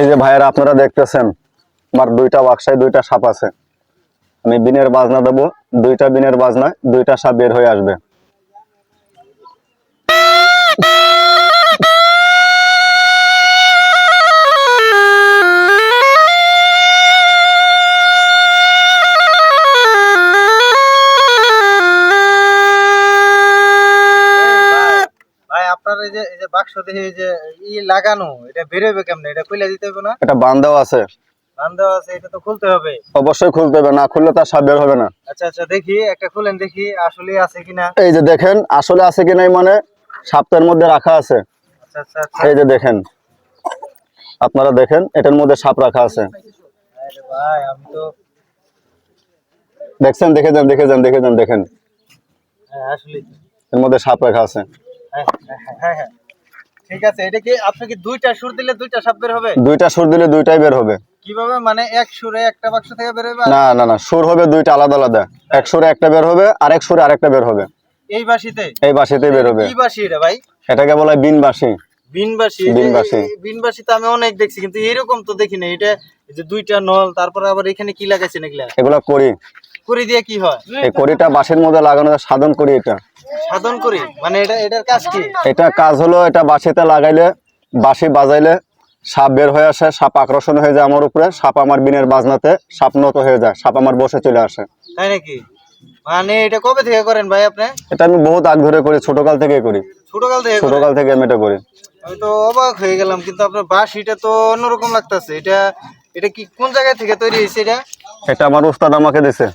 এই যে ভাইয়েরা, আপনারা দেখতেছেন, আমার দুইটা বাক্সায় দুইটা সাপ আছে। আমি বিনের বাজনা দেবো, দুইটা বিনের বাজনায় দুইটা সাপ বের হয়ে আসবে। এই যে এই যে বাক্স দেখে এই যে ই লাগানো এটা বেরোবে কেমনে? এটা খুলে দিতে হবে না? এটা বান্ধাও আছে। বান্ধব আছে এটা তো খুলতে হবে। অবশ্যই খুলতে হবে না খুললে তার সাপ বের হবে না। আচ্ছা আচ্ছা দেখি একটা খুলেন দেখি আসলে আছে কিনা। এই যে দেখেন আসলে আছে কি মানে সাপটার মধ্যে রাখা আছে। আচ্ছা আচ্ছা আচ্ছা। এই যে দেখেন আপনারা দেখেন এটার মধ্যে সাপ রাখা আছে। আরে ভাই আমি তো দেখছেন দেখে যান দেখে যান দেখে যান দেখেন। হ্যাঁ আসলে এর মধ্যে সাপ রাখা আছে। হ্যাঁ হ্যাঁ, হ্যাঁ ঠিক আছে এটা কি আপনি কি দুইটা সুর দিলে দুইটা সাপ বের হবে? দুইটা সুর দিলে দুইটাই বের হবে। কীভাবে? মানে এক সুরে একটা বাক্স থেকে বের হবে না না না সুর হবে দুইটা আলাদা আলাদা। এক সুরে একটা বের হবে আর এক সুরে আরেকটা বের হবে। এই বাসিতে এই বাসিতেই বের হবে। কি বাসি এটা ভাই? এটাকে বলা হয় বিন বাসি বিনবাসী বিনবাসী। তো আমি অনেক দেখছি কিন্তু এরকম তো দেখিনি এটা এই যে দুইটা নল তারপরে আবার এখানে কি লাগাইছেন এগুলা এগুলা করি করে দিয়ে কি হয়? এই কড়িটা বাঁশের মধ্যে লাগানো সাধন করি এটা। সাধন করি? মানে এটা এটার কাজ কি? এটা কাজ হলো এটা বাঁশিতে লাগাইলে বাঁশি বাজাইলে সাপ বের হয়ে আসে সাপ আকর্ষণ হয়ে যায় আমার উপরে সাপ আমার বিনের বাজনাতে সাপ নত হয়ে যায় সাপ আমার বসে চলে আসে। তাই নাকি? মানে এটা কবে থেকে করেন ভাই আপনি? এটা আমি বহুত আগ ধরে করি ছোটকাল থেকে করি। ছোটকাল থেকে? ছোটকাল থেকে আমি এটা করি। আমি তো অবাক হয়ে গেলাম কিন্তু আপনার বাঁশিটা তো অন্যরকম লাগতেছে। এটা এটা কি কোন জায়গা থেকে তৈরি হয়েছে এটা? এটা আমার উস্তাদ আমাকে দিছে।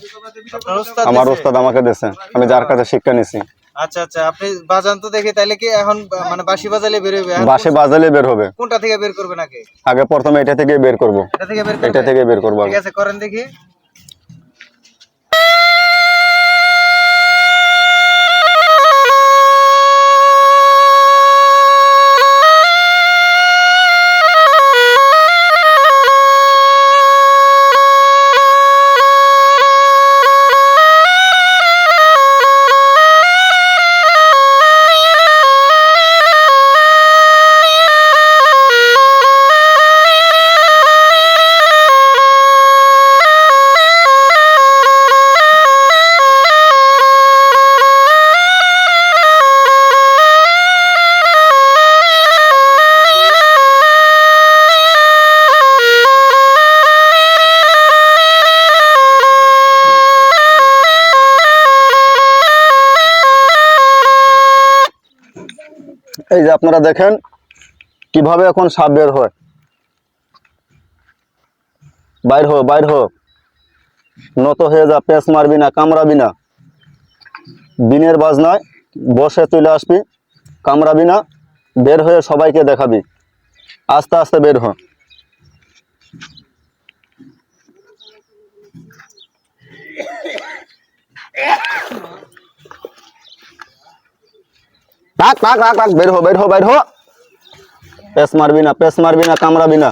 আমার ওস্তাদ আমাকে দিছে। আমি যার কাছে শিক্ষা নিছি। আচ্ছা আচ্ছা আপনি বাজান তো দেখে তাইলে কি এখন মানে বাঁশি বাজালে বের হবে বাঁশি বাজালে বের হবে। কোনটা থেকে বের করবেন আগে আগে প্রথমে এটা থেকে বের করব। এটা থেকে বের এটা থেকে বের করব ঠিক। আছে করেন দেখি। এই যে আপনারা দেখেন কীভাবে এখন সাপ বের হয়। বাইর হো বাইর হো নত হয়ে যা, পেঁচ মারবি না, কামড়াবি না। বিনের বাজনায় বসে চলে আসবি, কামড়াবি না, বের হয়ে সবাইকে দেখাবি। আস্তে আস্তে বের হ। টাক টাক টাক টাক বের হো বের হো বের হো পেস মারবি না পেস মারবি না কামড়াবি না